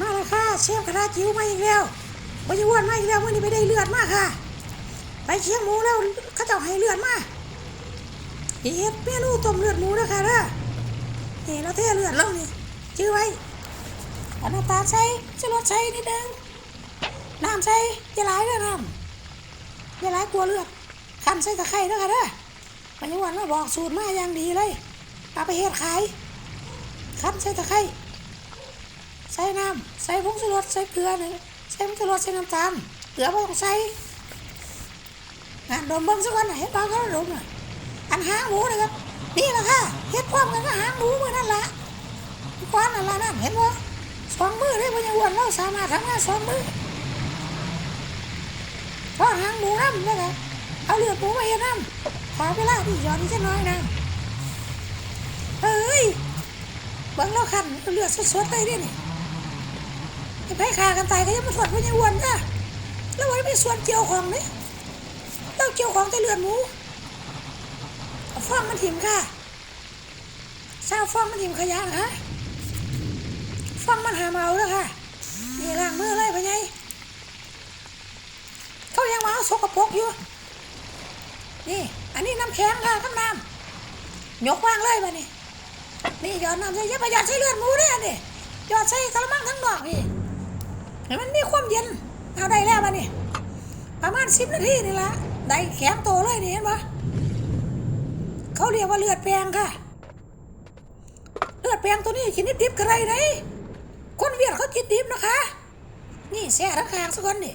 มาแล้วค่ะเชฟกระทะจิ๋วมาอีกแล้วบริวารมาอีกแล้วมื่อนี้ไปได้เลือดมากค่ะ ไปเชียงหมูแล้วเขาเจ้าให้เลือดมาเฮ็ดเมนูต้มเลือดหมูนะคะเด้อนี่เราเทเลือดลงนี่จื้อไว้เอาน้ำตาลใส่จะลดใส่นิดนึงน้ำใส่อย่าหลายเด้อน้ำอย่าหลายกลัวเลือดคั้นใส่ตะไคร้เด้อค่ะเด้อบริวารมาบอกสูตรมาอย่างดีเลยเอาไปเฮ็ดขายคั้นใส่ตะไคร้ ใส่น้ำใส่ผงชูรสใส่เกลือหนึ่งใส่ผงชูรสใส่น้ำตาลเกลือไม่ต้องใส่งานดมเบิ้งสักวันน่ะเห็นบ้างเขาดมน่ะอันหางหมูนะครับนี่แหละค่ะเฮ็ดพร้อมกันก็หางหมูเมือนั่นละก้อนนั่นละนั่นเห็นบ่สองมือเลยพญาอ้วนเราสามารถทำงานสองมือทอดหางหมูน้ำนะครับเอาเลือดหมูมาเฮ็ดน้ำขอเวลาที่ย้อนนิดน้อยนะเฮ้ยบิ่งแล้วคันเลือดสดๆเลยเดินี่ ไผ่ขากันตายก็ยังมาถอดพญาวนจ้ะแล้ววันนี้มีส่วนเกี่ยวของนี่เราเกี่ยวของแต่เลือดหมูเอาฟองมันถิ่มค่ะเศร้าฟองมันถิ่มขยะนะคะฟองมันหาเมาแล้วค่ะนี่ล้างมือเลยพะไงเขายังมาเอาสกปรกอยู่นี่ อันนี้น้ำแข็งค่ะข้างน้ำยกวางเลยมานี่นี่หยอดน้ำใส่อยาประหยัดใส่เลือดหมูเด้อนี่หยอดใส่กระมังทั้งดอกนี่ ให้มันมีความเย็นเอาได้แล้วมานี่ประมาณสิบนาทีนี่ละได้แข็งโตเลยนี่เห็นปะเขาเรียกว่าเลือดแปลงค่ะ เลือดแปลงตัวนี้กินดิบๆกันไรไหนคนเวียดเขากินดิบนะคะ นี่แซ่ทั้งคางสักคนนี่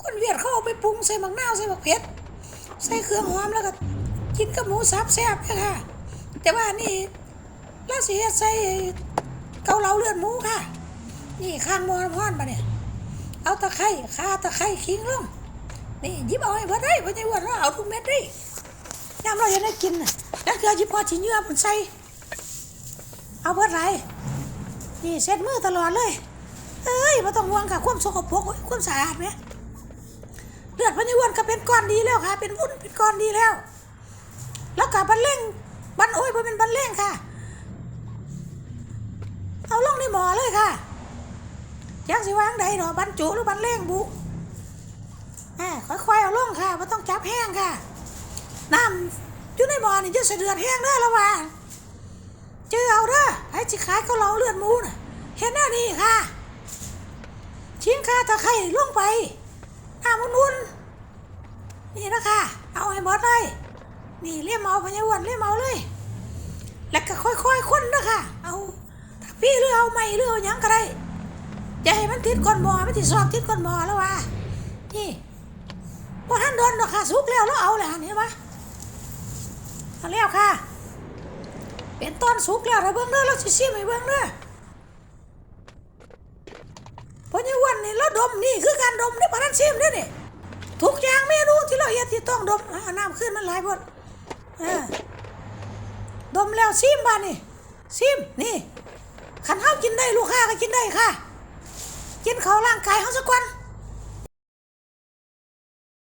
คนเวียดเขาเอาไปปรุงใส่หมักนาวใส่หมักเผ็ดใส่เครื่องหอมแล้วก็กินกับหมูสับแซ่บเลยค่ะ แต่ว่านี่เราสิเฮ็ดใส่เกาเหลาเลือดหมูค่ะ นี่ข้างมอนพอนปะเนี่ยเอาตะไคร้ข้าตะไคร้ขิงลงนี่ยิบเอาให้เพื่อนได้เพื่อนจะว่าเราเอาทุกเม็ดได้น้ำเราจะได้กินน่ะแล้วเกลือจิพอชิ้นเยื่อผนใส่เอาเพื่อนไรนี่เซ็ตมือตลอดเลยเอ้ยม่ต้องห่วงค่ะความสกปรกความสะอาดไหมเลือดพญาวนก็เป็นก้อนดีแล้วค่ะ เป็นวุ้นเป็นก้อนดีแล้ว แล้วกับบันเล่งบันโอ้ยบ่เป็นบันเล่งค่ะ เอาลงในหมอเลยค่ะ ยังสิวางใดหนอบรรจุหรือบรรเล่งบุอ่าค่อยๆเอาลงค่ะไม่ต้องจับแห้งค่ะน้ำอยู่ในหม้อนี่จะเสดือดแห้งเด้อละว่าเจอเอาเด้อไอ้จิขายเขาเหลาเลือดหมูน่ะเห็นหน้านี่ค่ะ ชิ้นค่าตะไคร้ลงไปน้ำนุ่นนี่นะคะ เอาให้หมดเลย นี่เลี่ยมเอาพญาวันเลี่ยมเอาเลย แล้วก็ค่อยๆค้นนะคะเอาถ้าพี่หรือเอาไม่หรือเอายังก็ได้ อย่าให้มันติดก้นหมอไม่ติดสอบติดก้นหมอแล้ววะนี่พอท่านโดนดอกค่ะสุกแล้วแล้วเอาแหละเห็นปะเอาแล้วค่ะ เป็นต้นสุกแล้วเราเบิ้งเด้อเราชิชิมให้เบิ้งเด้อพราะนี่วันนี่เราดมนี่คือการดมนี่พอท่านชิมเด้อนี่ทุกอย่างเมนูที่เราเฮ็ดที่ต้องดมน้ำขึ้นมันหลายบดดมแล้วชิมบ้านนี่ชิมนี่ขันเฮากินได้ลูกค้าก็กินได้ค่ะ กินเขาวร่